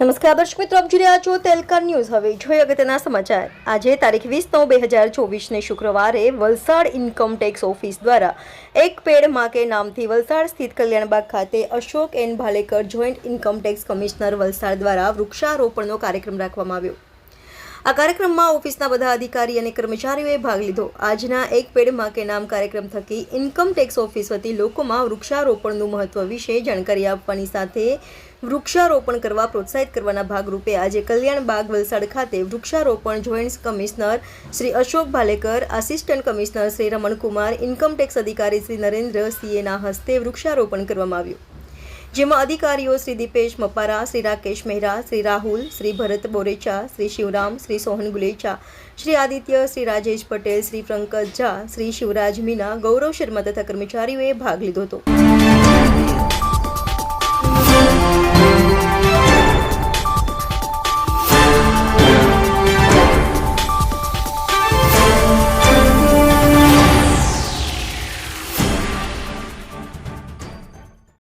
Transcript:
નમસ્કાર, દર્શક મિત્રો, આપ જોઈ રહ્યા છો તેલકા ન્યૂઝ. હવે જોઈએ અગત્યના સમાચાર. આજે તારીખ વીસ નવ બે હજાર ચોવીસને શુક્રવારે વલસાડ ઇન્કમ ટેક્સ ઓફિસ દ્વારા એક પેડમાં કે નામથી વલસાડ સ્થિત કલ્યાણબાગ ખાતે Ashok N Bhalekar joint income tax commissioner Valsad દ્વારા વૃક્ષારોપણનો કાર્યક્રમ રાખવામાં આવ્યો. આ કાર્યક્રમમાં ઓફિસના બધા અધિકારી અને કર્મચારીઓએ ભાગ લીધો. આજના એક પેડમાં કે નામ કાર્યક્રમ થકી ઇન્કમ ટેક્સ ઓફિસ વતી લોકોમાં વૃક્ષારોપણનું મહત્વ વિશે જાણકારી આપવાની સાથે વૃક્ષારોપણ કરવા પ્રોત્સાહિત કરવાના ભાગરૂપે આજે કલ્યાણ બાગ વલસાડ ખાતે વૃક્ષારોપણ joint commissioner Shri Ashok Bhalekar, assistant commissioner Shri Ramankumar income tax અધિકારી શ્રી નરેન્દ્ર સીએના હસ્તે વૃક્ષારોપણ કરવામાં આવ્યું. જેમાં અધિકારીઓ શ્રી દીપેશ મપારા, શ્રી રાકેશ મહેરા, શ્રી રાહુલ, શ્રી ભરત બોરેચા, શ્રી શિવરામ, શ્રી સોહન ગુલેચા, શ્રી આદિત્ય, શ્રી રાજેશ પટેલ, શ્રી પંકજ ઝા, શ્રી શિવરાજ મીના, ગૌરવ શર્મા તથા કર્મચારીઓએ ભાગ લીધો હતો.